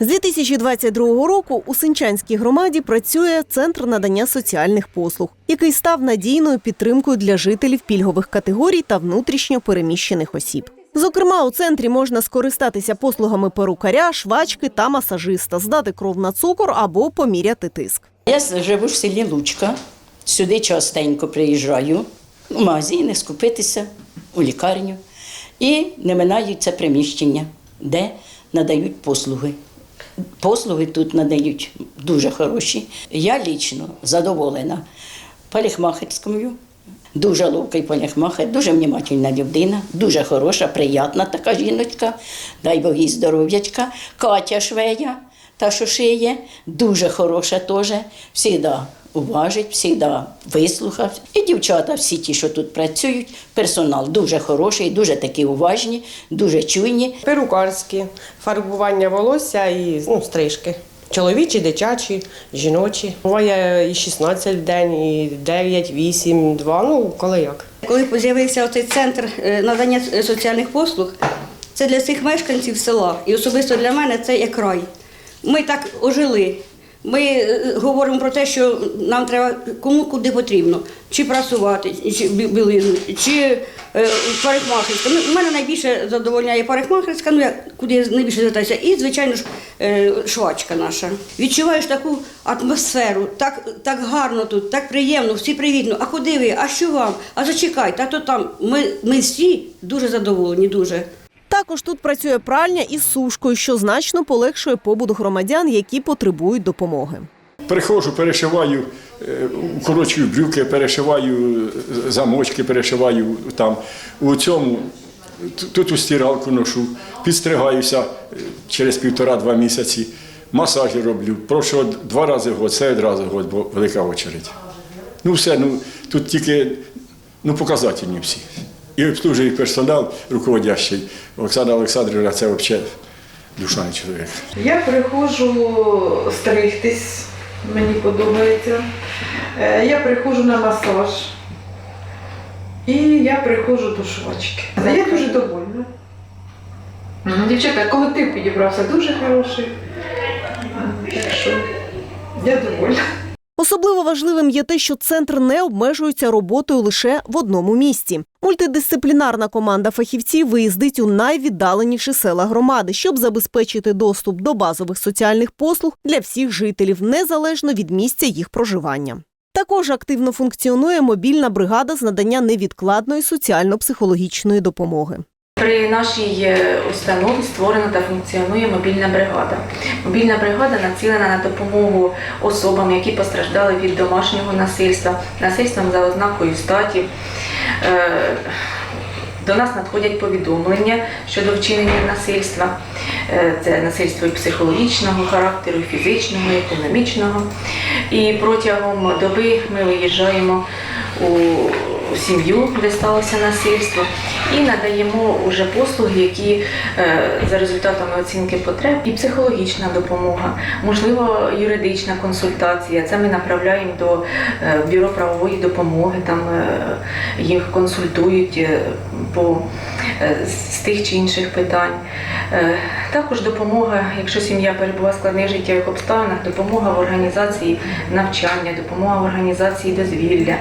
З 2022 року у Синчанській громаді працює центр надання соціальних послуг, який став надійною підтримкою для жителів пільгових категорій та внутрішньо переміщених осіб. Зокрема, у центрі можна скористатися послугами перукаря, швачки та масажиста, здати кров на цукор або поміряти тиск. Я живу в селі Лучка. Сюди частенько приїжджаю у магазини скупитися, у лікарню. І не минаю це приміщення, де надають послуги. Послуги тут надають дуже хороші. Я лічно задоволена парикмахерською. Дуже ловкий парикмахер, дуже внімательна людина, дуже хороша, приятна така жіночка. Дай Бог їй здоров'ячка. Катя Швея, та що шиє, дуже хороша теж. Всігда уважить, всігда вислухав. І дівчата, всі ті, що тут працюють, персонал дуже хороший, дуже такі уважні, дуже чуйні. Перукарські, фарбування волосся і ну, стрижки. Чоловічі, дитячі, жіночі. Буває і 16 в день, і 9, 8, 2, ну коли як. Коли з'явився цей центр е, надання соціальних послуг, це для всіх мешканців села. І особисто для мене це як рай. Ми так ожили. Ми е, говоримо про те, що нам треба кому куди потрібно, чи прасувати, чи бі- білизну, чи е, парикмахерська. Ну, мене найбільше задовольняє парикмахерська, ну я куди найбільше звертаюся, і звичайно ж е, швачка наша. Відчуваєш таку атмосферу, так, так гарно тут, так приємно, всі привітно. А куди ви? А що вам? А зачекайте, а то там. Ми, ми всі дуже задоволені, дуже. Також тут працює пральня із сушкою, що значно полегшує побут громадян, які потребують допомоги. Приходжу, перешиваю, е, укорочую брюки, перешиваю е, замочки, перешиваю там. У цьому тут у стиралку ношу, підстригаюся е, через півтора-два місяці, масажі роблю. Прошу два рази в год, це одразу в год, бо велика очередь. Ну все, ну тут тільки ну, показательні всі. І обслужує персонал руководящий. Олександр Олександрівна це взагалі душа чоловік. Я приходжу стригтись, мені подобається. Е, Я приходжу на масаж. І я приходжу до швачки. Я дуже довольна. Ну, Дівчата, колектив підібрався дуже хороший. Так що я довольна. Особливо важливим є те, що центр не обмежується роботою лише в одному місці. Мультидисциплінарна команда фахівців виїздить у найвіддаленіші села громади, щоб забезпечити доступ до базових соціальних послуг для всіх жителів, незалежно від місця їх проживання. Також активно функціонує мобільна бригада з надання невідкладної соціально-психологічної допомоги. При нашій е, установі створена та функціонує мобільна бригада. Мобільна бригада націлена на допомогу особам, які постраждали від домашнього насильства, насильством за ознакою статі. Е, До нас надходять повідомлення щодо вчинення насильства. Е, Це насильство і психологічного характеру, і фізичного, і економічного. І протягом доби ми виїжджаємо у сім'ю, де сталося насильство, і надаємо уже послуги, які е, за результатами оцінки потреб, і психологічна допомога, можливо, юридична консультація. Це ми направляємо до е, бюро правової допомоги. Там е, їх консультують по з тих чи інших питань. Також допомога, якщо сім'я перебуває в складних життєвих обставинах, допомога в організації навчання, допомога в організації дозвілля.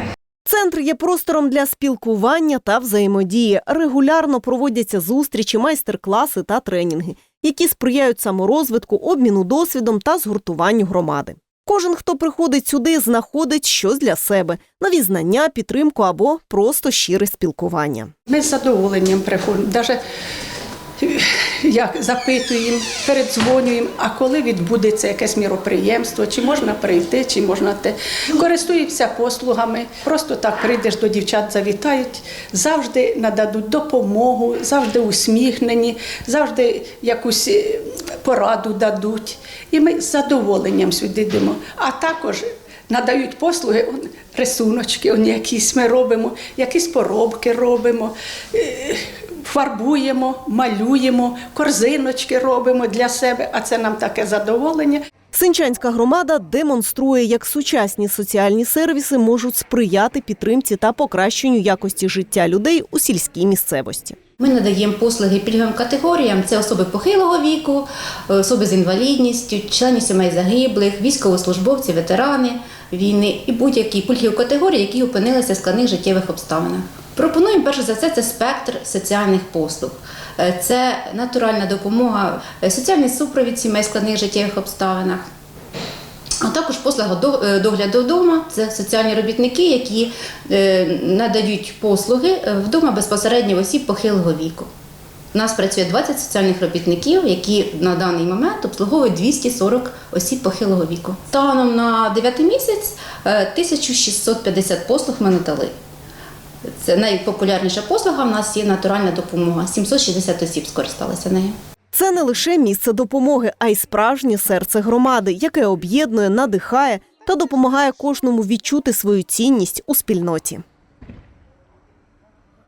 Центр є простором для спілкування та взаємодії. Регулярно проводяться зустрічі, майстер-класи та тренінги, які сприяють саморозвитку, обміну досвідом та згуртуванню громади. Кожен, хто приходить сюди, знаходить щось для себе: нові знання, підтримку або просто щире спілкування. Ми з задоволенням приходимо. Як запитуємо, передзвонюємо, а коли відбудеться якесь міроприємство, чи можна прийти, чи можна те. Користуємося послугами, просто так прийдеш до дівчат, завітають, завжди нададуть допомогу, завжди усміхнені, завжди якусь е, пораду дадуть. І ми з задоволенням сюди йдемо. А також надають послуги, рисуночки, он, якісь ми робимо, якісь поробки робимо. е, Фарбуємо, малюємо, корзиночки робимо для себе, а це нам таке задоволення. Синчанська громада демонструє, як сучасні соціальні сервіси можуть сприяти підтримці та покращенню якості життя людей у сільській місцевості. Ми надаємо послуги пільговим категоріям: це особи похилого віку, особи з інвалідністю, члени сімей загиблих, військовослужбовці, ветерани війни і будь-які пільгові категорії, які опинилися в складних життєвих обставинах. Пропонуємо перш за все це спектр соціальних послуг. Е, Це натуральна допомога, е, соціальний супровід сімей складних життєвих обставинах. А також послуга до- е, догляду вдома це соціальні робітники, які е, надають послуги е, вдома безпосередньо осіб похилого віку. У нас працює 20 соціальних робітників, які на даний момент обслуговують 240 осіб похилого віку. Станом на 9 місяць е, 1650 послуг ми надали. Це найпопулярніша послуга в нас є натуральна допомога. 760 осіб скористалися нею. Це не лише місце допомоги, а й справжнє серце громади, яке об'єднує, надихає та допомагає кожному відчути свою цінність у спільноті.